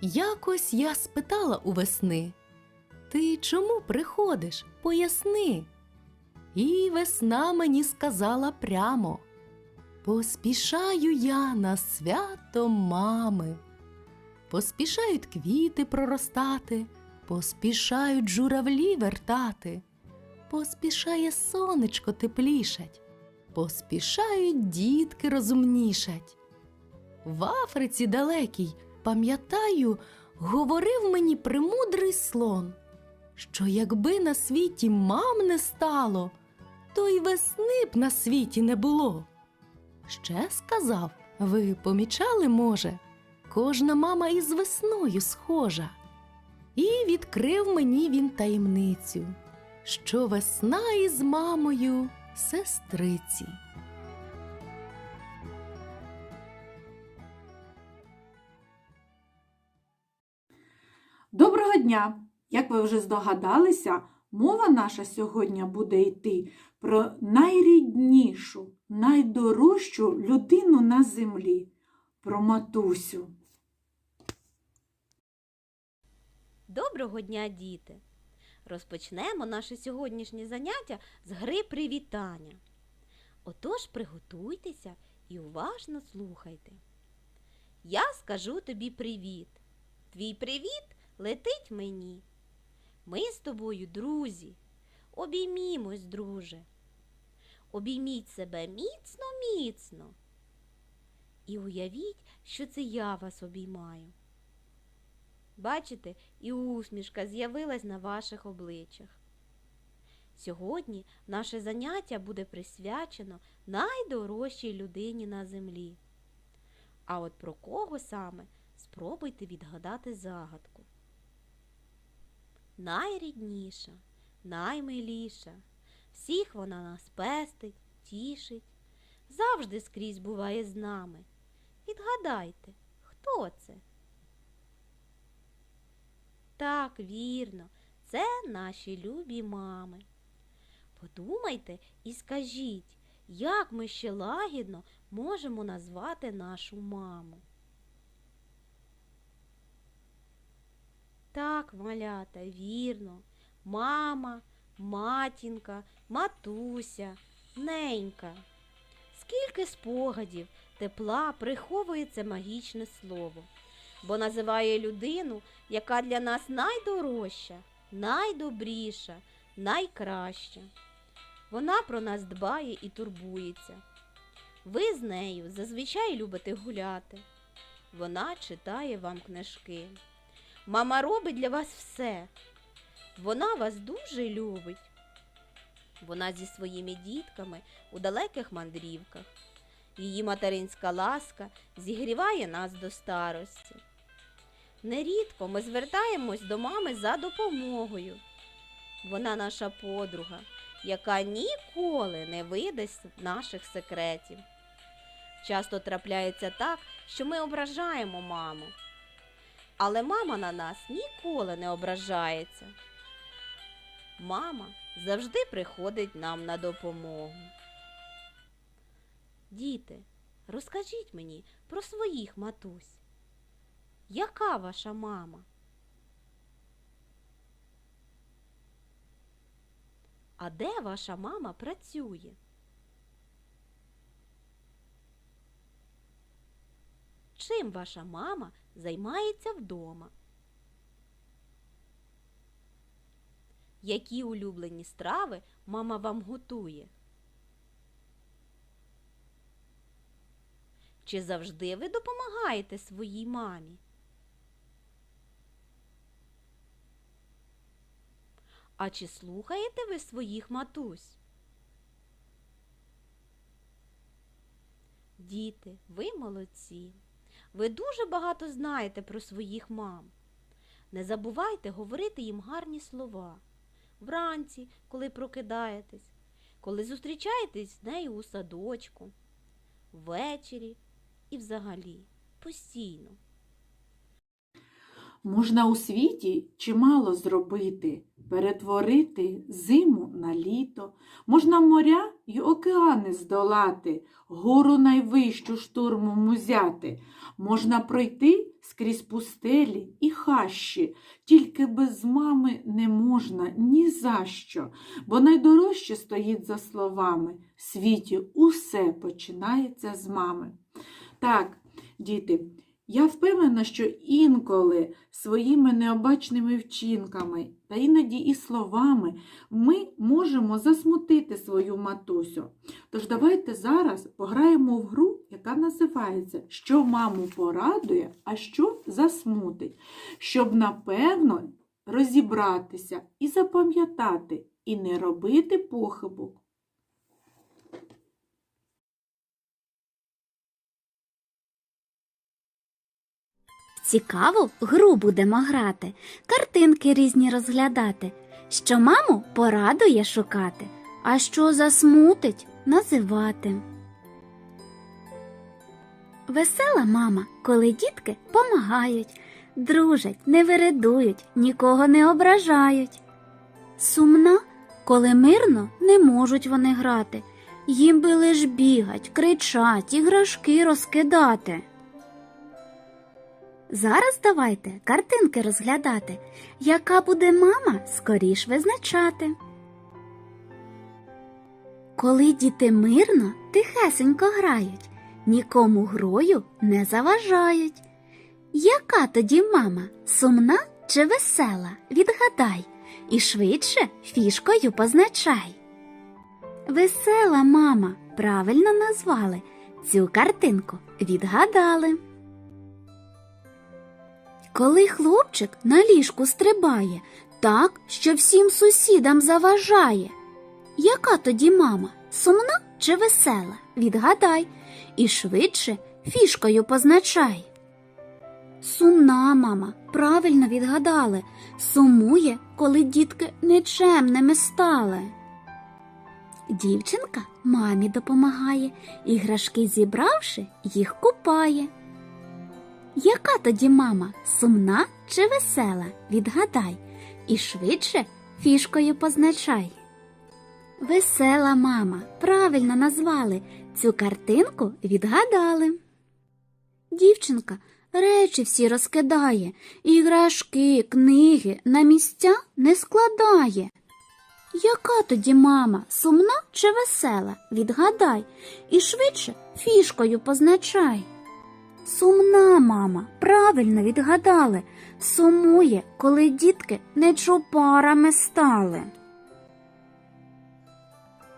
Якось я спитала у весни, ти чому приходиш? Поясни. І весна мені сказала прямо. Поспішаю я на свято мами. Поспішають квіти проростати, поспішають журавлі вертати, поспішає сонечко теплішать, поспішають дітки розумнішать. В Африці далекій, пам'ятаю, говорив мені премудрий слон, що якби на світі мам не стало, то й весни б на світі не було. Ще сказав, ви помічали, може, кожна мама із весною схожа. І відкрив мені він таємницю, що весна із мамою сестриці. Доброго дня! Як ви вже здогадалися, мова наша сьогодні буде йти про найріднішу, найдорожчу людину на землі, про матусю. Доброго дня, діти! Розпочнемо наше сьогоднішнє заняття з гри привітання. Отож приготуйтеся і уважно слухайте. Я скажу тобі привіт. Твій привіт летить мені. Ми з тобою, друзі, обіймімось, друже. Обійміть себе міцно, міцно. І уявіть, що це я вас обіймаю. Бачите, і усмішка з'явилась на ваших обличчях. Сьогодні наше заняття буде присвячено найдорожчій людині на землі. А от про кого саме спробуйте відгадати загадку. Найрідніша, наймиліша, всіх вона нас пестить, тішить, завжди скрізь буває з нами. Відгадайте, хто це? Так, вірно, це наші любі мами. Подумайте і скажіть, як ми ще лагідно можемо назвати нашу маму. Так, малята, вірно. Мама, матінка, матуся, ненька. Скільки спогадів, тепла приховує це магічне слово, бо називає людину, яка для нас найдорожча, найдобріша, найкраща. Вона про нас дбає і турбується. Ви з нею зазвичай любите гуляти. Вона читає вам книжки. Мама робить для вас все. Вона вас дуже любить. Вона зі своїми дітками у далеких мандрівках. Її материнська ласка зігріває нас до старості. Нерідко ми звертаємось до мами за допомогою. Вона наша подруга, яка ніколи не видасть наших секретів. Часто трапляється так, що ми ображаємо маму. Але мама на нас ніколи не ображається. Мама завжди приходить нам на допомогу. Діти, розкажіть мені про своїх матусь. Яка ваша мама? А де ваша мама працює? Чим ваша мама займається вдома? Які улюблені страви мама вам готує? Чи завжди ви допомагаєте своїй мамі? А чи слухаєте ви своїх матусь? Діти, ви молодці. Ви дуже багато знаєте про своїх мам. Не забувайте говорити їм гарні слова. Вранці, коли прокидаєтесь, коли зустрічаєтесь з нею у садочку, ввечері і взагалі постійно. Можна у світі чимало зробити, перетворити зиму на літо, можна моря й океани здолати, гору найвищу штурмом узяти, можна пройти скрізь пустелі і хащі, тільки без мами не можна ні за що, бо найдорожче стоїть за словами. В світі усе починається з мами. Так, діти, я впевнена, що інколи своїми необачними вчинками та іноді і словами ми можемо засмутити свою матусю. Тож давайте зараз пограємо в гру, яка називається Що маму порадує, а що засмутить, щоб напевно розібратися і запам'ятати, і не робити похибок. Цікаву гру будемо грати, картинки різні розглядати, що маму порадує шукати, а що засмутить називати. Весела мама, коли дітки помагають, дружать, не виридують, нікого не ображають. Сумна, коли мирно не можуть вони грати, їм би лиш бігать, кричать, іграшки розкидати. Зараз давайте картинки розглядати, яка буде мама скоріш визначати. Коли діти мирно, тихесенько грають, нікому грою не заважають. Яка тоді мама, сумна чи весела? Відгадай, і швидше фішкою позначай. Весела мама правильно назвали, цю картинку відгадали. Коли хлопчик на ліжку стрибає, так, що всім сусідам заважає. Яка тоді мама, сумна чи весела? Відгадай, і швидше фішкою позначай. Сумна мама, правильно відгадали, сумує, коли дітки нечемними стали. Дівчинка мамі допомагає, іграшки зібравши, їх купає. Яка тоді мама, сумна чи весела? Відгадай, і швидше фішкою позначай. Весела мама, правильно назвали, цю картинку відгадали. Дівчинка речі всі розкидає, іграшки, книги на місця не складає. Яка тоді мама, сумна чи весела? Відгадай, і швидше фішкою позначай. Сумна мама, правильно відгадали, сумує, коли дітки не чопарами стали.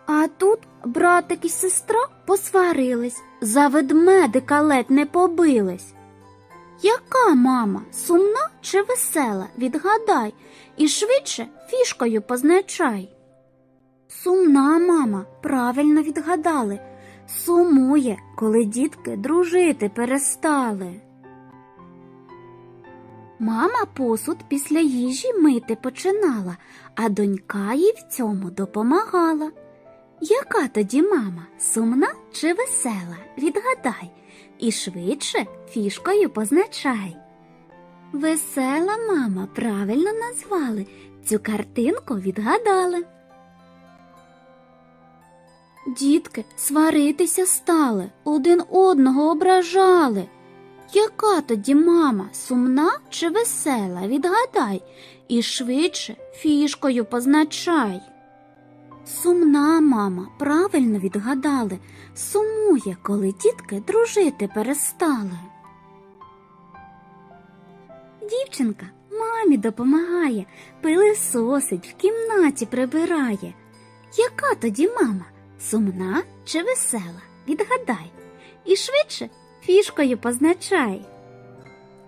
А тут братик і сестра посварились, за ведмедика ледь не побились. Яка мама, сумна чи весела? Відгадай, і швидше фішкою позначай. Сумна мама, правильно відгадали, сумує, коли дітки дружити перестали. Мама посуд після їжі мити починала, а донька їй в цьому допомагала. Яка тоді мама, сумна чи весела? Відгадай, і швидше фішкою позначай. Весела мама правильно назвали, цю картинку відгадали. Дітки сваритися стали, один одного ображали. Яка тоді мама, сумна чи весела? Відгадай, і швидше фішкою позначай. Сумна мама, правильно відгадали, сумує, коли дітки дружити перестали. Дівчинка мамі допомагає, пилисосить, в кімнаті прибирає. Яка тоді мама, сумна чи весела? Відгадай, і швидше фішкою позначай.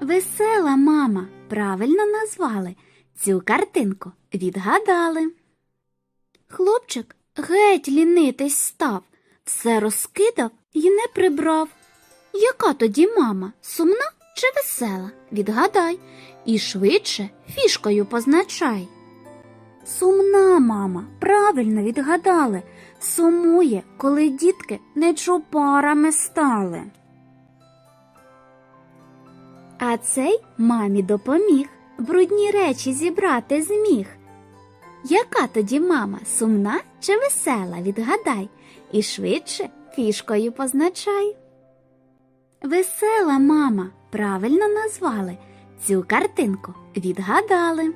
Весела мама, правильно назвали, цю картинку відгадали. Хлопчик геть лінитись став, все розкидав і не прибрав. Яка тоді мама, сумна чи весела? Відгадай, і швидше фішкою позначай. Сумна мама, правильно відгадали, сумує, коли дітки не чопарами стали. А цей мамі допоміг, брудні речі зібрати зміг. Яка тоді мама, сумна чи весела, відгадай, і швидше фішкою позначай. Весела мама, правильно назвали, цю картинку відгадали.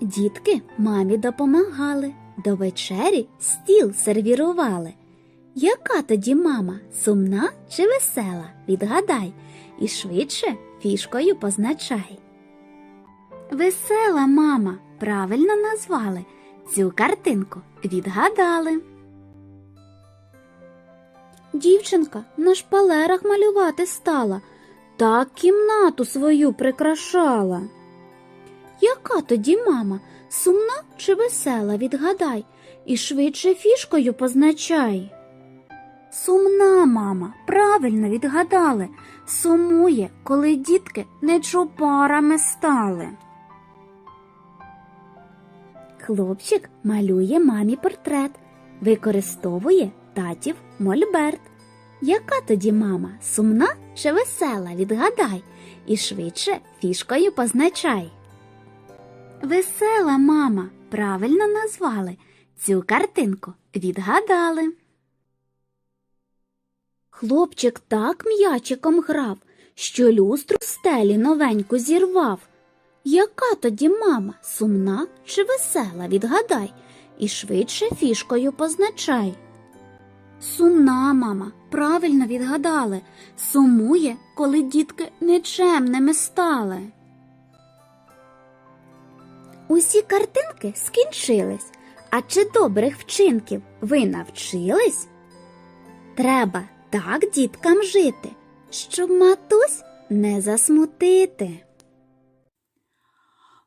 Дітки мамі допомагали, до вечері стіл сервірували. Яка тоді мама, сумна чи весела? Відгадай, і швидше фішкою позначай. Весела мама, правильно назвали, цю картинку відгадали. Дівчинка на шпалерах малювати стала, так кімнату свою прикрашала. Яка тоді мама, сумна чи весела, відгадай, і швидше фішкою позначай. Сумна мама, правильно відгадали, сумує, коли дітки не чупарами стали. Хлопчик малює мамі портрет, використовує татів мольберт. Яка тоді мама, сумна чи весела, відгадай, і швидше фішкою позначай. Весела мама, правильно назвали, цю картинку відгадали. Хлопчик так м'ячиком грав, що люстру стелі новеньку зірвав. Яка тоді мама, сумна чи весела, відгадай, і швидше фішкою позначай. Сумна мама, правильно відгадали, сумує, коли дітки нечемними стали. Усі картинки скінчились, а чи добрих вчинків ви навчились? Треба так діткам жити, щоб матусь не засмутити.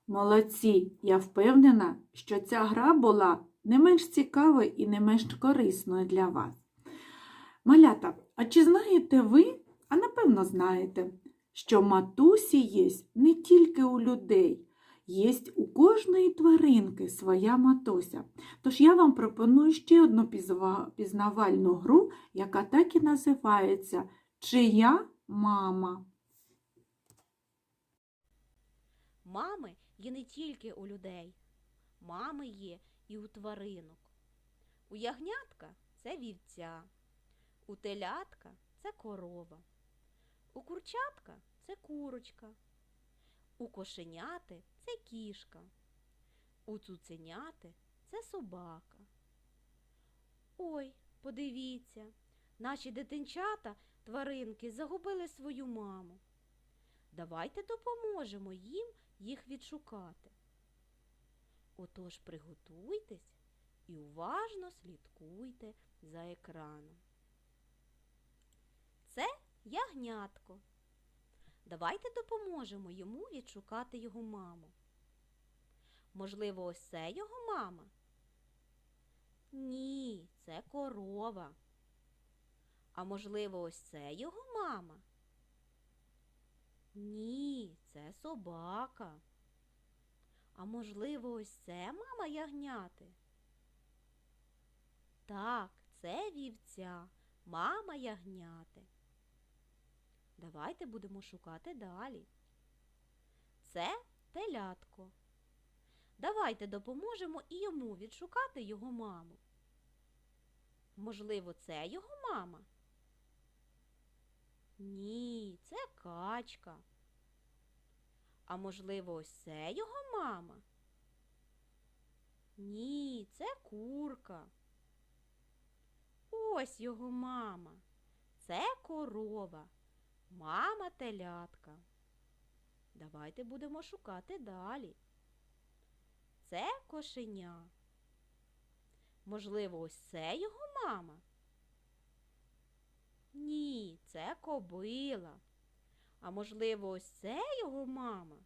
Молодці, я впевнена, що ця гра була не менш цікавою і не менш корисною для вас. Малята, а чи знаєте ви, а напевно знаєте, що матусі є не тільки у людей, є у кожної тваринки своя матуся. Тож я вам пропоную ще одну пізнавальну гру, яка так і називається Чия мама. Мами є не тільки у людей, мами є і у тваринок. У ягнятка це вівця, у телятка це корова, у курчатка це курочка, у кошеняти це кішка, у цуценяти це собака. Ой, подивіться, наші дитинчата, тваринки загубили свою маму. Давайте допоможемо їм їх відшукати. Отож приготуйтесь і уважно слідкуйте за екраном. Це ягнятко. Давайте допоможемо йому відшукати його маму. Можливо, ось це його мама? Ні, це корова. А можливо, ось це його мама? Ні, це собака. А можливо, ось це мама ягняти? Так, це вівця, мама ягняти. Давайте будемо шукати далі. Це телятко. Давайте допоможемо і йому відшукати його маму. Можливо, це його мама? Ні, це качка. А можливо, ось це його мама? Ні, це курка. Ось його мама. Це корова. Мама телятка. Давайте будемо шукати далі. Це кошеня. Можливо, ось це його мама? Ні, це кобила. А можливо, ось це його мама?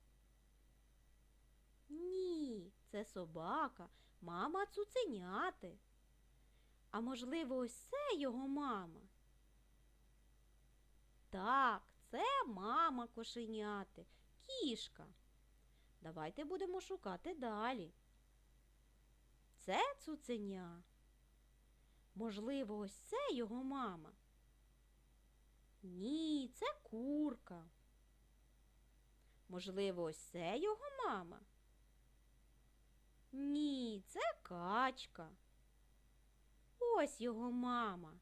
Ні, це собака, мама цуценяти. А можливо, ось це його мама? Так, це мама кошеняти, кішка. Давайте будемо шукати далі. Це цуценя. Можливо, ось це його мама? Ні, це курка. Можливо, ось це його мама? Ні, це качка. Ось його мама.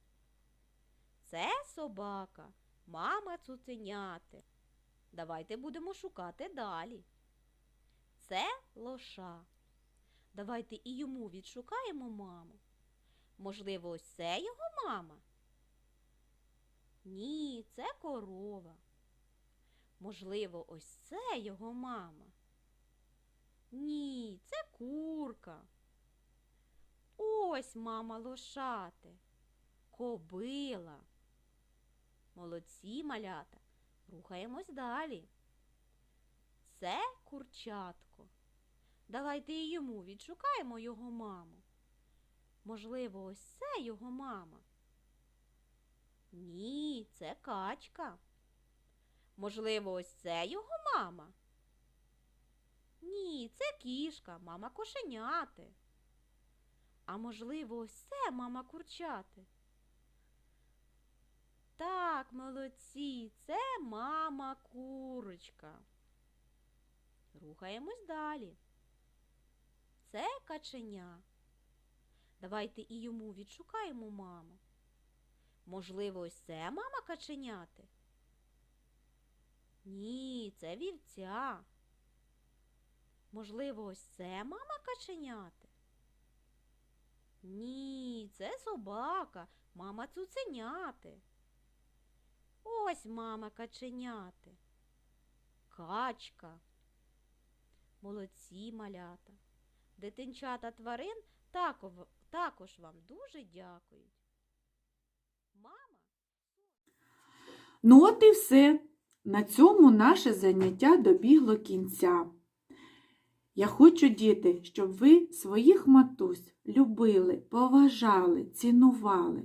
Це собака, мама цуценяти. Давайте будемо шукати далі. Це лоша. Давайте і йому відшукаємо маму. Можливо, ось це його мама? Ні, це корова. Можливо, ось це його мама. Ні, це курка. Ось мама лошати. Кобила. Молодці малята. Рухаємось далі. Це курчатко. Давайте і йому відшукаємо його маму. Можливо, ось це його мама. Ні, це качка. Можливо, ось це його мама. Ні, це кішка, мама кошеняти. А можливо, ось це мама курчати. Так, молодці, це мама курочка. Рухаємось далі. Це каченя. Давайте і йому відшукаємо маму. Можливо, ось це мама каченяти? Ні, це вівця. Можливо, ось це мама каченяти? Ні, це собака, мама цуценяти. Ось мама каченяти. Качка. Молодці малята. Дитинчата тварин також вам дуже дякують. Мама. Ну от і все. На цьому наше заняття добігло кінця. Я хочу, діти, щоб ви своїх матусь любили, поважали, цінували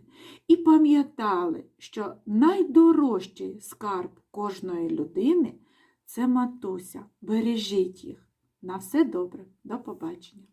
і пам'ятали, що найдорожчий скарб кожної людини це матуся. Бережіть їх. На все добре. До побачення.